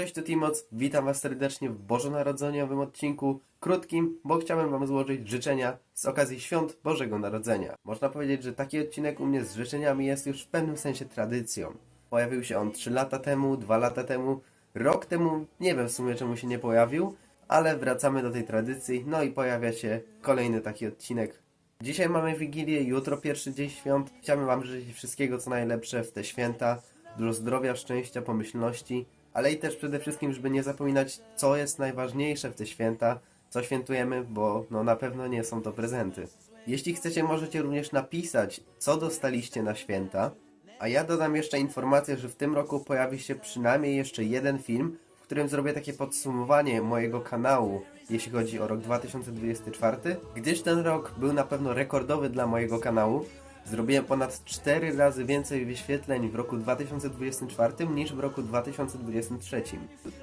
Cześć, to Timoc. Witam Was serdecznie w bożonarodzeniowym odcinku, krótkim, bo chciałem Wam złożyć życzenia z okazji świąt Bożego Narodzenia. Można powiedzieć, że taki odcinek u mnie z życzeniami jest już w pewnym sensie tradycją. Pojawił się on 3 lata temu, 2 lata temu, rok temu, nie wiem w sumie czemu się nie pojawił, ale wracamy do tej tradycji, no i pojawia się kolejny taki odcinek Dzisiaj mamy Wigilię, jutro pierwszy dzień świąt. Chciałbym Wam życzyć wszystkiego co najlepsze w te święta. Dużo zdrowia, szczęścia, pomyślności, ale i też przede wszystkim, żeby nie zapominać, co jest najważniejsze w te święta, co świętujemy, bo no na pewno nie są to prezenty. Jeśli chcecie, możecie również napisać, co dostaliście na święta, a ja dodam jeszcze informację, że w tym roku pojawi się przynajmniej jeszcze jeden film, w którym zrobię takie podsumowanie mojego kanału, jeśli chodzi o rok 2024, gdyż ten rok był na pewno rekordowy dla mojego kanału. Zrobiłem ponad 4 razy więcej wyświetleń w roku 2024 niż w roku 2023.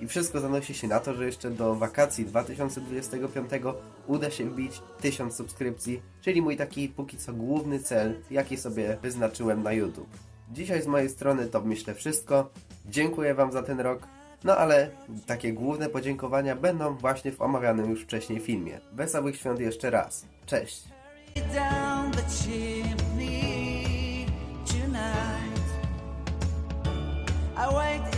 I wszystko zanosi się na to, że jeszcze do wakacji 2025 uda się wbić 1000 subskrypcji, czyli mój taki póki co główny cel, jaki sobie wyznaczyłem na YouTube. Dzisiaj z mojej strony to myślę wszystko. Dziękuję Wam za ten rok. No ale takie główne podziękowania będą właśnie w omawianym już wcześniej filmie. Wesołych świąt jeszcze raz. Cześć! I wait